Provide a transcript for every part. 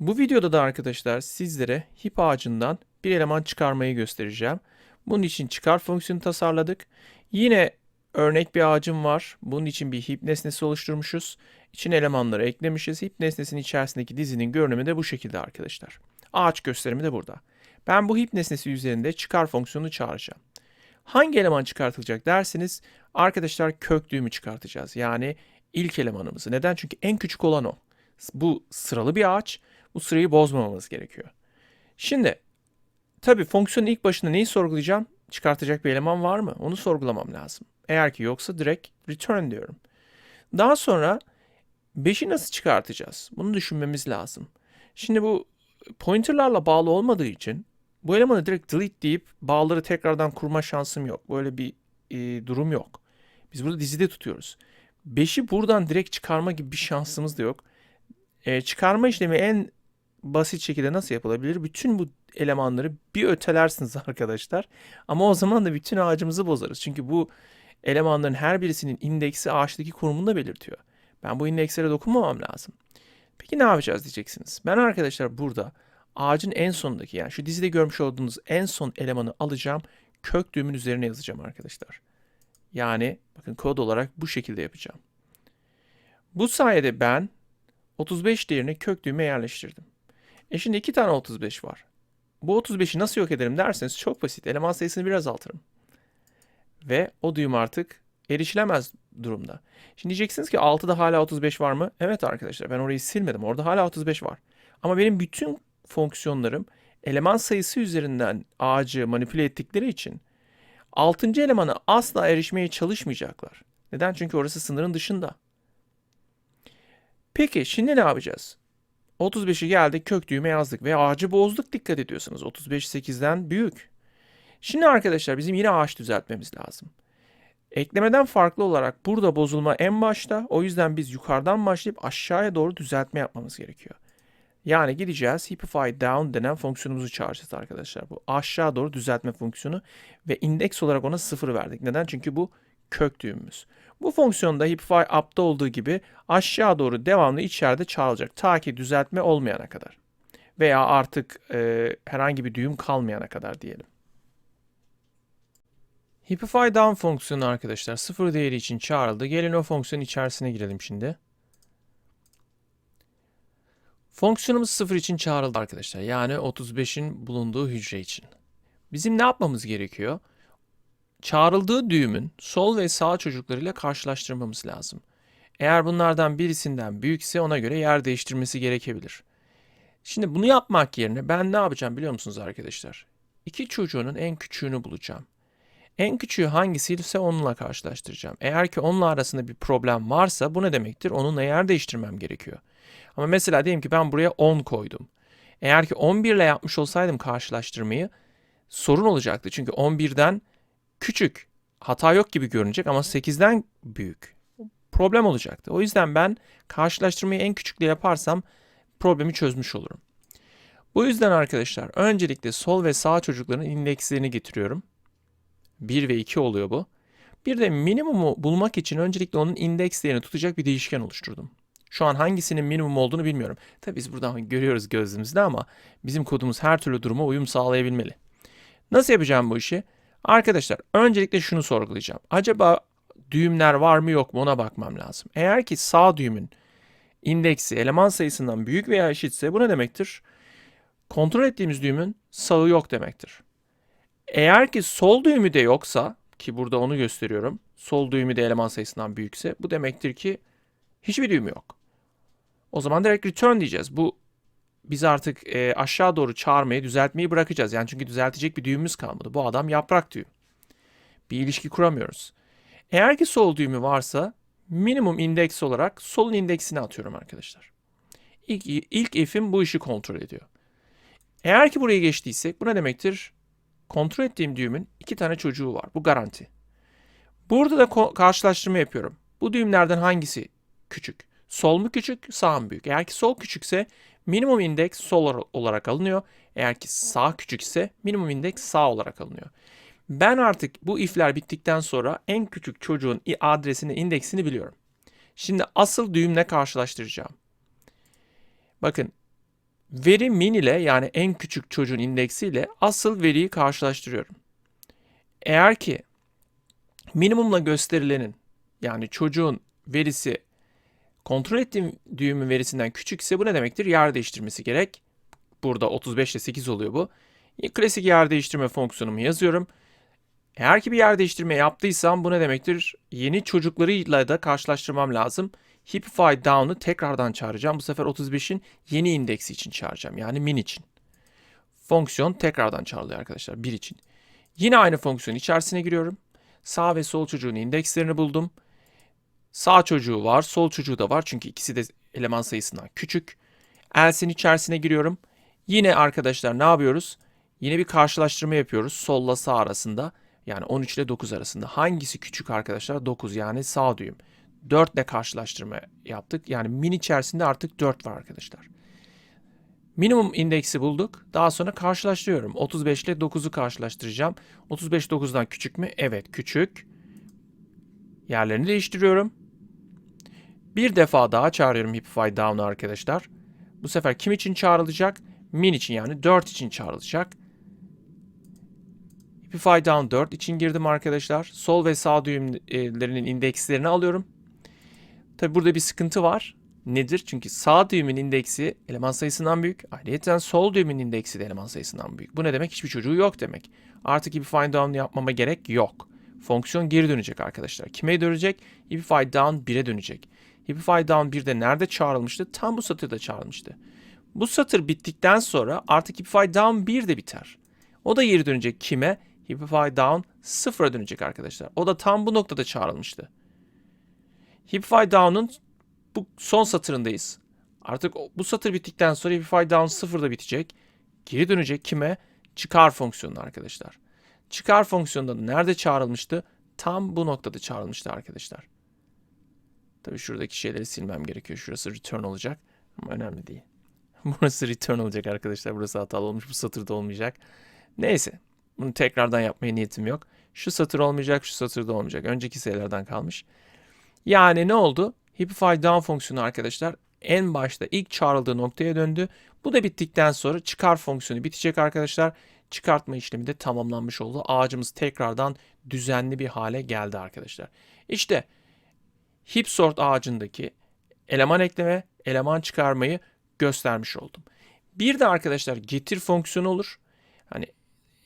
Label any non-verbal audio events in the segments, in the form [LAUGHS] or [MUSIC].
Bu videoda da arkadaşlar sizlere hip ağacından bir eleman çıkarmayı göstereceğim. Bunun için çıkar fonksiyonu tasarladık. Yine örnek bir ağacım var. Bunun için bir hip nesnesi oluşturmuşuz. İçine elemanları eklemişiz. Hip nesnesinin içerisindeki dizinin görünümü de bu şekilde arkadaşlar. Ağaç gösterimi de burada. Ben bu hip nesnesi üzerinde çıkar fonksiyonunu çağıracağım. Hangi eleman çıkartılacak derseniz arkadaşlar kök düğümü çıkartacağız. Yani ilk elemanımızı. Neden? Çünkü en küçük olan o. Bu sıralı bir ağaç. Bu sırayı bozmamamız gerekiyor. Şimdi tabii fonksiyonun ilk başında neyi sorgulayacağım? Çıkartacak bir eleman var mı? Onu sorgulamam lazım. Eğer ki yoksa direkt return diyorum. Daha sonra 5'i nasıl çıkartacağız? Bunu düşünmemiz lazım. Şimdi bu pointerlarla bağlı olmadığı için bu elemanı direkt delete deyip bağları tekrardan kurma şansım yok. Böyle bir e, durum yok. Biz burada dizide tutuyoruz. 5'i buradan direkt çıkarma gibi bir şansımız da yok. E, çıkarma işlemi en basit şekilde nasıl yapılabilir? Bütün bu elemanları bir ötelersiniz [LAUGHS] arkadaşlar. Ama o zaman da bütün ağacımızı bozarız. Çünkü bu elemanların her birisinin indeksi ağaçtaki konumunu belirtiyor. Ben bu indekslere dokunmamam lazım. Peki ne yapacağız diyeceksiniz. Ben arkadaşlar burada ağacın en sonundaki yani şu dizide görmüş olduğunuz en son elemanı alacağım. Kök düğümün üzerine yazacağım arkadaşlar. Yani bakın kod olarak bu şekilde yapacağım. Bu sayede ben 35 değerini kök düğüme yerleştirdim. E şimdi iki tane 35 var. Bu 35'i nasıl yok ederim derseniz çok basit. Eleman sayısını biraz azaltırım. Ve o düğüm artık erişilemez durumda. Şimdi diyeceksiniz ki 6'da hala 35 var mı? Evet arkadaşlar ben orayı silmedim. Orada hala 35 var. Ama benim bütün fonksiyonlarım eleman sayısı üzerinden ağacı manipüle ettikleri için 6. elemana asla erişmeye çalışmayacaklar. Neden? Çünkü orası sınırın dışında. Peki şimdi ne yapacağız? 35'i geldik kök düğme yazdık ve ağacı bozduk dikkat ediyorsunuz. 35 8'den büyük. Şimdi arkadaşlar bizim yine ağaç düzeltmemiz lazım. Eklemeden farklı olarak burada bozulma en başta. O yüzden biz yukarıdan başlayıp aşağıya doğru düzeltme yapmamız gerekiyor. Yani gideceğiz heapify down denen fonksiyonumuzu çağıracağız arkadaşlar. Bu aşağı doğru düzeltme fonksiyonu ve indeks olarak ona sıfır verdik. Neden? Çünkü bu kök düğümümüz. Bu fonksiyonda heapify up'ta olduğu gibi aşağı doğru devamlı içeride çağrılacak. Ta ki düzeltme olmayana kadar. Veya artık e, herhangi bir düğüm kalmayana kadar diyelim. Heapify down fonksiyonu arkadaşlar sıfır değeri için çağrıldı. Gelin o fonksiyonun içerisine girelim şimdi. Fonksiyonumuz sıfır için çağrıldı arkadaşlar. Yani 35'in bulunduğu hücre için. Bizim ne yapmamız gerekiyor? Çağrıldığı düğümün sol ve sağ çocuklarıyla karşılaştırmamız lazım. Eğer bunlardan birisinden büyükse ona göre yer değiştirmesi gerekebilir. Şimdi bunu yapmak yerine ben ne yapacağım biliyor musunuz arkadaşlar? İki çocuğunun en küçüğünü bulacağım. En küçüğü hangisiyse onunla karşılaştıracağım. Eğer ki onunla arasında bir problem varsa bu ne demektir? Onunla yer değiştirmem gerekiyor. Ama mesela diyelim ki ben buraya 10 koydum. Eğer ki 11 ile yapmış olsaydım karşılaştırmayı sorun olacaktı. Çünkü 11'den küçük hata yok gibi görünecek ama 8'den büyük problem olacaktı. O yüzden ben karşılaştırmayı en küçükle yaparsam problemi çözmüş olurum. Bu yüzden arkadaşlar öncelikle sol ve sağ çocukların indekslerini getiriyorum. 1 ve 2 oluyor bu. Bir de minimumu bulmak için öncelikle onun indeks değerini tutacak bir değişken oluşturdum. Şu an hangisinin minimum olduğunu bilmiyorum. Tabi biz buradan [LAUGHS] görüyoruz gözümüzde ama bizim kodumuz her türlü duruma uyum sağlayabilmeli. Nasıl yapacağım bu işi? Arkadaşlar öncelikle şunu sorgulayacağım. Acaba düğümler var mı yok mu ona bakmam lazım. Eğer ki sağ düğümün indeksi eleman sayısından büyük veya eşitse bu ne demektir? Kontrol ettiğimiz düğümün sağı yok demektir. Eğer ki sol düğümü de yoksa ki burada onu gösteriyorum. Sol düğümü de eleman sayısından büyükse bu demektir ki hiçbir düğüm yok. O zaman direkt return diyeceğiz. Bu biz artık e, aşağı doğru çağırmayı, düzeltmeyi bırakacağız. Yani çünkü düzeltecek bir düğümümüz kalmadı. Bu adam yaprak düğüm. Bir ilişki kuramıyoruz. Eğer ki sol düğümü varsa minimum indeks olarak solun indeksini atıyorum arkadaşlar. İlk, ilk if'im bu işi kontrol ediyor. Eğer ki buraya geçtiysek bu ne demektir? Kontrol ettiğim düğümün iki tane çocuğu var. Bu garanti. Burada da karşılaştırma yapıyorum. Bu düğümlerden hangisi küçük? Sol mu küçük, sağ mı büyük? Eğer ki sol küçükse minimum indeks sol olarak alınıyor. Eğer ki sağ küçükse minimum indeks sağ olarak alınıyor. Ben artık bu ifler bittikten sonra en küçük çocuğun adresini, indeksini biliyorum. Şimdi asıl düğümle karşılaştıracağım. Bakın veri min ile yani en küçük çocuğun indeksi ile asıl veriyi karşılaştırıyorum. Eğer ki minimumla gösterilenin yani çocuğun verisi kontrol ettiğim düğümün verisinden küçükse bu ne demektir? Yer değiştirmesi gerek. Burada 35 ile 8 oluyor bu. Klasik yer değiştirme fonksiyonumu yazıyorum. Eğer ki bir yer değiştirme yaptıysam bu ne demektir? Yeni çocuklarıyla da karşılaştırmam lazım. Hipify down'u tekrardan çağıracağım. Bu sefer 35'in yeni indeksi için çağıracağım. Yani min için. Fonksiyon tekrardan çağrılıyor arkadaşlar 1 için. Yine aynı fonksiyon içerisine giriyorum. Sağ ve sol çocuğun indekslerini buldum. Sağ çocuğu var, sol çocuğu da var. Çünkü ikisi de eleman sayısından küçük. Else'in içerisine giriyorum. Yine arkadaşlar ne yapıyoruz? Yine bir karşılaştırma yapıyoruz solla sağ arasında. Yani 13 ile 9 arasında. Hangisi küçük arkadaşlar? 9 yani sağ düğüm. 4 ile karşılaştırma yaptık. Yani min içerisinde artık 4 var arkadaşlar. Minimum indeksi bulduk. Daha sonra karşılaştırıyorum. 35 ile 9'u karşılaştıracağım. 35 9'dan küçük mü? Evet küçük. Yerlerini değiştiriyorum. Bir defa daha çağırıyorum Hipify Down'u arkadaşlar. Bu sefer kim için çağrılacak? Min için yani 4 için çağrılacak. Hipify Down 4 için girdim arkadaşlar. Sol ve sağ düğümlerinin indekslerini alıyorum. Tabi burada bir sıkıntı var. Nedir? Çünkü sağ düğümün indeksi eleman sayısından büyük. Ayrıca sol düğümün indeksi de eleman sayısından büyük. Bu ne demek? Hiçbir çocuğu yok demek. Artık Hipify Down yapmama gerek yok. Fonksiyon geri dönecek arkadaşlar. Kime dönecek? Hipify Down 1'e dönecek. Hipify Down 1'de nerede çağrılmıştı? Tam bu satırda çağrılmıştı. Bu satır bittikten sonra artık Hipify Down 1 de biter. O da geri dönecek kime? Hipify Down 0'a dönecek arkadaşlar. O da tam bu noktada çağrılmıştı. Hipify Down'un bu son satırındayız. Artık bu satır bittikten sonra Hipify Down 0'da bitecek. Geri dönecek kime? Çıkar fonksiyonu arkadaşlar. Çıkar fonksiyonunda nerede çağrılmıştı? Tam bu noktada çağrılmıştı arkadaşlar. Tabii şuradaki şeyleri silmem gerekiyor. Şurası return olacak. Ama önemli değil. [LAUGHS] Burası return olacak arkadaşlar. Burası hatalı olmuş. Bu satırda olmayacak. Neyse. Bunu tekrardan yapmaya niyetim yok. Şu satır olmayacak, şu satır da olmayacak. Önceki sayılardan kalmış. Yani ne oldu? Hipify down fonksiyonu arkadaşlar en başta ilk çağrıldığı noktaya döndü. Bu da bittikten sonra çıkar fonksiyonu bitecek arkadaşlar. Çıkartma işlemi de tamamlanmış oldu. Ağacımız tekrardan düzenli bir hale geldi arkadaşlar. İşte heap sort ağacındaki eleman ekleme, eleman çıkarmayı göstermiş oldum. Bir de arkadaşlar getir fonksiyonu olur. Hani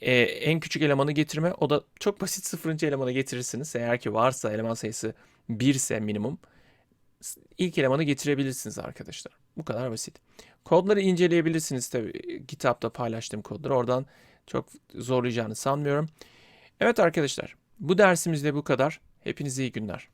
e, en küçük elemanı getirme. O da çok basit sıfırıncı elemanı getirirsiniz. Eğer ki varsa eleman sayısı 1 ise minimum ilk elemanı getirebilirsiniz arkadaşlar. Bu kadar basit. Kodları inceleyebilirsiniz tabi kitapta paylaştığım kodları. Oradan çok zorlayacağını sanmıyorum. Evet arkadaşlar bu dersimizde bu kadar. Hepinize iyi günler.